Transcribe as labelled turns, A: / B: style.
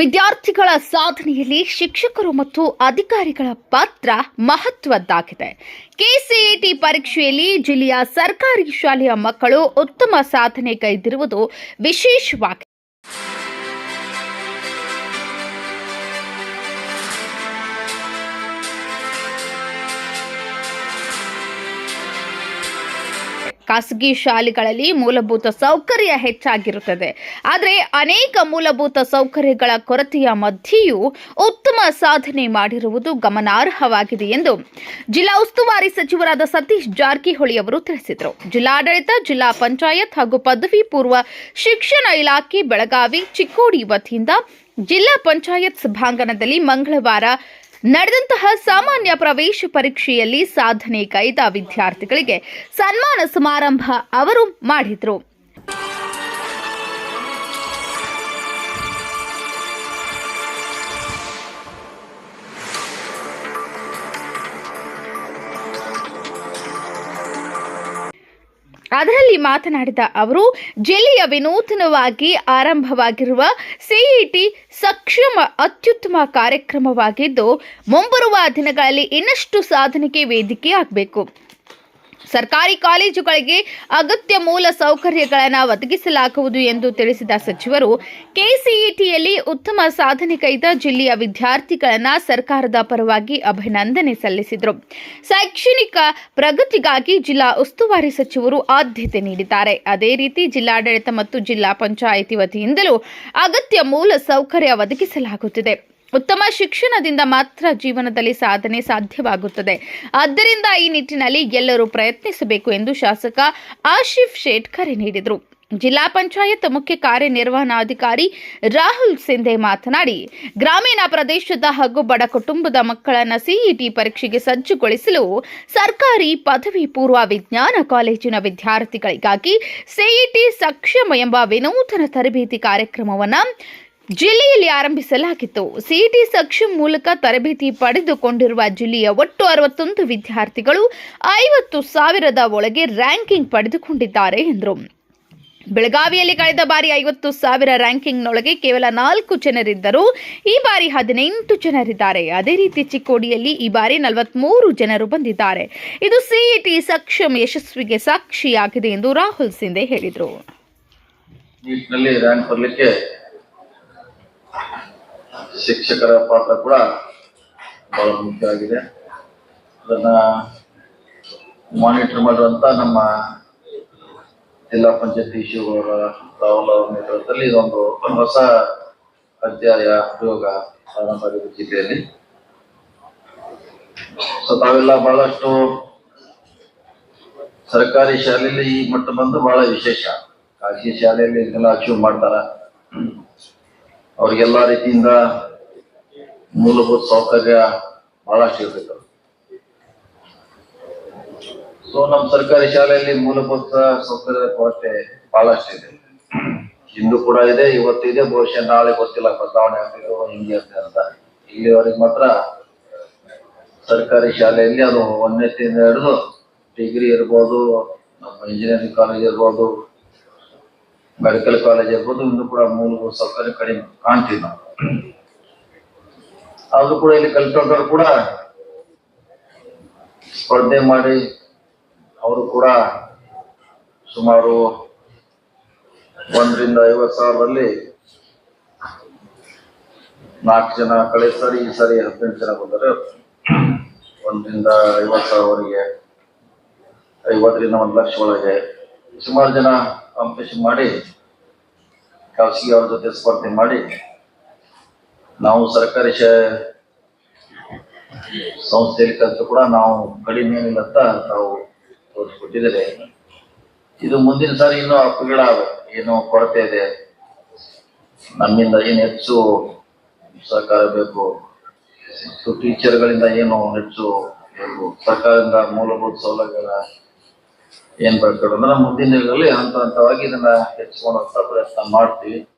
A: ವಿದ್ಯಾರ್ಥಿಗಳ ಸಾಧನೆಯಲ್ಲಿ ಶಿಕ್ಷಕರು ಮತ್ತು ಅಧಿಕಾರಿಗಳ ಪಾತ್ರ ಮಹತ್ವದ್ದಾಗಿದೆ. ಕೆಸಿಇಟಿ ಪರೀಕ್ಷೆಯಲ್ಲಿ ಜಿಲ್ಲೆಯ ಸರ್ಕಾರಿ ಶಾಲೆಯ ಮಕ್ಕಳು ಉತ್ತಮ ಸಾಧನೆ ಕೈದಿರುವುದು ವಿಶೇಷವಾಗಿದೆ. ಖಾಸಗಿ ಶಾಲೆಗಳಲ್ಲಿ ಮೂಲಭೂತ ಸೌಕರ್ಯ ಹೆಚ್ಚಾಗಿರುತ್ತದೆ. ಆದರೆ ಅನೇಕ ಮೂಲಭೂತ ಸೌಕರ್ಯಗಳ ಕೊರತೆಯ ಮಧ್ಯೆಯೂ ಉತ್ತಮ ಸಾಧನೆ ಮಾಡಿರುವುದು ಗಮನಾರ್ಹವಾಗಿದೆ ಎಂದು ಜಿಲ್ಲಾ ಉಸ್ತುವಾರಿ ಸಚಿವರಾದ ಸತೀಶ್ ಜಾರಕಿಹೊಳಿ ಅವರು ತಿಳಿಸಿದರು. ಜಿಲ್ಲಾಡಳಿತ, ಜಿಲ್ಲಾ ಪಂಚಾಯತ್ ಹಾಗೂ ಪದವಿ ಪೂರ್ವ ಶಿಕ್ಷಣ ಇಲಾಖೆ ಬೆಳಗಾವಿ ಚಿಕ್ಕೋಡಿ ವತಿಯಿಂದ ಜಿಲ್ಲಾ ಪಂಚಾಯತ್ ಸಭಾಂಗಣದಲ್ಲಿ ಮಂಗಳವಾರ ನಡೆದಂತಹ ಸಾಮಾನ್ಯ ಪ್ರವೇಶ ಪರೀಕ್ಷೆಯಲ್ಲಿ ಸಾಧನೆ ಕೈದ ವಿದ್ಯಾರ್ಥಿಗಳಿಗೆ ಸನ್ಮಾನ ಸಮಾರಂಭ ಅವರು ಮಾಡಿದ್ರು. ಅದರಲ್ಲಿ ಮಾತನಾಡಿದ ಅವರು ಜಿಲ್ಲೆಯ ವಿನೂತನವಾಗಿ ಆರಂಭವಾಗಿರುವ ಸಿಇಟಿ ಸಕ್ಷಮ ಅತ್ಯುತ್ತಮ ಕಾರ್ಯಕ್ರಮವಾಗಿದ್ದು, ಮುಂಬರುವ ದಿನಗಳಲ್ಲಿ ಇನ್ನಷ್ಟು ಸಾಧನೆಗೆ ವೇದಿಕೆಯಾಗಬೇಕು. ಸರ್ಕಾರಿ ಕಾಲೇಜುಗಳಿಗೆ ಅಗತ್ಯ ಮೂಲ ಸೌಕರ್ಯಗಳನ್ನು ಒದಗಿಸಲಾಗುವುದು ಎಂದು ತಿಳಿಸಿದ ಸಚಿವರು, ಕೆಸಿಇಟಿಯಲ್ಲಿ ಉತ್ತಮ ಸಾಧನೆ ಕೈದ ಜಿಲ್ಲೆಯ ವಿದ್ಯಾರ್ಥಿಗಳನ್ನು ಸರ್ಕಾರದ ಪರವಾಗಿ ಅಭಿನಂದನೆ ಸಲ್ಲಿಸಿದರು. ಶೈಕ್ಷಣಿಕ ಪ್ರಗತಿಗಾಗಿ ಜಿಲ್ಲಾ ಉಸ್ತುವಾರಿ ಸಚಿವರು ಆದ್ಯತೆ ನೀಡಿದ್ದಾರೆ. ಅದೇ ರೀತಿ ಜಿಲ್ಲಾಡಳಿತ ಮತ್ತು ಜಿಲ್ಲಾ ಪಂಚಾಯಿತಿ ವತಿಯಿಂದಲೂ ಅಗತ್ಯ ಮೂಲ ಸೌಕರ್ಯ ಒದಗಿಸಲಾಗುತ್ತಿದೆ. ಉತ್ತಮ ಶಿಕ್ಷಣದಿಂದ ಮಾತ್ರ ಜೀವನದಲ್ಲಿ ಸಾಧನೆ ಸಾಧ್ಯವಾಗುತ್ತದೆ. ಆದ್ದರಿಂದ ಈ ನಿಟ್ಟಿನಲ್ಲಿ ಎಲ್ಲರೂ ಪ್ರಯತ್ನಿಸಬೇಕು ಎಂದು ಶಾಸಕ ಆಶಿಫ್ ಶೇಟ್ ಕರೆ ನೀಡಿದರು. ಜಿಲ್ಲಾ ಪಂಚಾಯತ್ ಮುಖ್ಯ ಕಾರ್ಯನಿರ್ವಹಣಾಧಿಕಾರಿ ರಾಹುಲ್ ಸಿಂಧೆ ಮಾತನಾಡಿ, ಗ್ರಾಮೀಣ ಪ್ರದೇಶದ ಹಾಗೂ ಬಡ ಕುಟುಂಬದ ಮಕ್ಕಳನ್ನು ಸಿಇಟಿ ಪರೀಕ್ಷೆಗೆ ಸಜ್ಜುಗೊಳಿಸಲು ಸರ್ಕಾರಿ ಪದವಿ ಪೂರ್ವ ವಿಜ್ಞಾನ ಕಾಲೇಜಿನ ವಿದ್ಯಾರ್ಥಿಗಳಿಗಾಗಿ ಸಿಇಟಿ ಸಕ್ಷಮ ಎಂಬ ವಿನೂತನ ತರಬೇತಿ ಕಾರ್ಯಕ್ರಮವನ್ನು ಜಿಲ್ಲೆಯಲ್ಲಿ ಆರಂಭಿಸಲಾಗಿತ್ತು. ಸಿಇಟಿ ಸಕ್ಷಮ ಮೂಲಕ ತರಬೇತಿ ಪಡೆದುಕೊಂಡಿರುವ ಜಿಲ್ಲೆಯ ಒಟ್ಟು ಅರವತ್ತೊಂದು ವಿದ್ಯಾರ್ಥಿಗಳು ಐವತ್ತು ಸಾವಿರದ ಒಳಗೆ ರ್ಯಾಂಕಿಂಗ್ ಪಡೆದುಕೊಂಡಿದ್ದಾರೆ ಎಂದರು. ಬೆಳಗಾವಿಯಲ್ಲಿ ಕಳೆದ ಬಾರಿ ಐವತ್ತು ಸಾವಿರ ರ್ಯಾಂಕಿಂಗ್ನೊಳಗೆ ಕೇವಲ ನಾಲ್ಕು ಜನರಿದ್ದರು. ಈ ಬಾರಿ ಹದಿನೆಂಟು ಜನರಿದ್ದಾರೆ. ಅದೇ ರೀತಿ ಚಿಕ್ಕೋಡಿಯಲ್ಲಿ ಈ ಬಾರಿ ನಲವತ್ಮೂರು ಜನರು ಬಂದಿದ್ದಾರೆ. ಇದು ಸಿಇಟಿ ಸಕ್ಷಮ್ ಯಶಸ್ವಿಗೆ ಸಾಕ್ಷಿಯಾಗಿದೆ ಎಂದು ರಾಹುಲ್ ಸಿಂಧೆ ಹೇಳಿದರು.
B: ಶಿಕ್ಷಕರ ಪಾತ್ರ ಕೂಡ ಬಹಳ ಮುಖ್ಯ ಆಗಿದೆ. ಅದನ್ನ ಮಾನಿಟರ್ ಮಾಡುವಂತ ನಮ್ಮ ಜಿಲ್ಲಾ ಪಂಚಾಯತ್ ಇಶ್ಯೂಗಳ ರಾಹುಲ್ ಅವರ ನೇತೃತ್ವದಲ್ಲಿ ಇದೊಂದು ಹೊಸ ಅಧ್ಯಾಯ ಪ್ರಯೋಗ ಪ್ರಾರಂಭ ಆಗಿದೆ ಜಿಲ್ಲೆಯಲ್ಲಿ. ಸೊ ತಾವೆಲ್ಲ ಬಹಳಷ್ಟು ಸರ್ಕಾರಿ ಶಾಲೆಯಲ್ಲಿ ಈ ಮಟ್ಟ ಬಂದು ಬಹಳ ವಿಶೇಷ. ಖಾಸಗಿ ಶಾಲೆಯಲ್ಲಿ ಇದನ್ನೆಲ್ಲ ಅಚೀವ್ ಮಾಡ್ತಾರ? ಅವ್ರಿಗೆಲ್ಲ ರೀತಿಯಿಂದ ಮೂಲಭೂತ ಸೌಕರ್ಯ ಬಹಳಷ್ಟು ಇರ್ಬೇಕು ಸೊ ನಮ್ಮ ಸರ್ಕಾರಿ ಶಾಲೆಯಲ್ಲಿ ಮೂಲಭೂತ ಸೌಕರ್ಯದ ಕೊರತೆ ಬಹಳಷ್ಟು ಇದೆ. ಇಂದು ಕೂಡ ಇದೆ, ಇವತ್ತು ಇದೆ ಬಹುಶಃ ನಾಳೆ ಗೊತ್ತಿಲ್ಲ, ಬದಲಾವಣೆ ಆಗ್ತಿರೋ ಹಿಂಗೆ ಅಂತ ಇಲ್ಲಿವರೆಗೆ ಮಾತ್ರ ಸರ್ಕಾರಿ ಶಾಲೆಯಲ್ಲಿ ಅದು ಒಂದನೇತಿಂದ ಹಿಡಿದು ಡಿಗ್ರಿ ಇರ್ಬೋದು, ನಮ್ಮ ಇಂಜಿನಿಯರಿಂಗ್ ಕಾಲೇಜ್ ಇರ್ಬೋದು ಮೆಡಿಕಲ್ ಕಾಲೇಜ್ ಇರ್ಬೋದು, ಇನ್ನು ಕೂಡ ಮೂಲಭೂತ ಸೌಕರ್ಯ ಕಡಿಮೆ ಕಾಣ್ತೀವಿ ನಾವು. ಆದ್ರೂ ಕೂಡ ಇಲ್ಲಿ ಕಲ್ತ್ಕೊಂಡವ್ರು ಕೂಡ ಸ್ಪರ್ಧೆ ಮಾಡಿ ಅವರು ಕೂಡ ಸುಮಾರು ಒಂದರಿಂದ ಐವತ್ತು ಸಾವಿರದಲ್ಲಿ ನಾಲ್ಕು ಜನ ಕಳೆದ ಸರಿ, ಈ ಸರಿ ಹದಿನೆಂಟು ಜನ ಬಂದರೆ ಒಂದರಿಂದ ಐವತ್ತು ಸಾವಿರವರೆಗೆ, ಐವತ್ತರಿಂದ ಒಂದು ಲಕ್ಷ ಒಳಗೆ ಸುಮಾರು ಜನ ಕಾಂಪಿಟೇಷನ್ ಮಾಡಿ ಖಾಸಗಿ ಅವ್ರ ಜೊತೆ ಸ್ಪರ್ಧೆ ಮಾಡಿ, ನಾವು ಸರ್ಕಾರಿ ಸಂಸ್ಥೆಯಲ್ಲಿ ಕಲಿತು ಕೂಡ ನಾವು ಕಡಿಮೆ ಏನಿಲ್ಲ ಅಂತ ನಾವು ತೋರಿಸ್ಕೊಟ್ಟಿದ್ದಾರೆ ಇದು ಮುಂದಿನ ಸಾರಿ ಇನ್ನೂ ಅಪ್ಗಳಾಗ ಏನೋ ಕೊರತೆ ಇದೆ. ನಮ್ಮಿಂದ ಏನು ಹೆಚ್ಚು ಸಹಕಾರ ಬೇಕು. ಮತ್ತು ಟೀಚರ್ಗಳಿಂದ ಏನು ಹೆಚ್ಚು ಸರ್ಕಾರದಿಂದ ಮೂಲಭೂತ ಸೌಲಭ್ಯಗಳ ಏನ್ ಬೇಕು ಅಂದ್ರೆ ಮುಂದಿನ ದಿನಗಳಲ್ಲಿ ಹಂತ ಹಂತವಾಗಿ ಇದನ್ನ ಹೆಚ್ಚಿಸುವಂತ ಪ್ರಯತ್ನ ಮಾಡ್ತೀವಿ.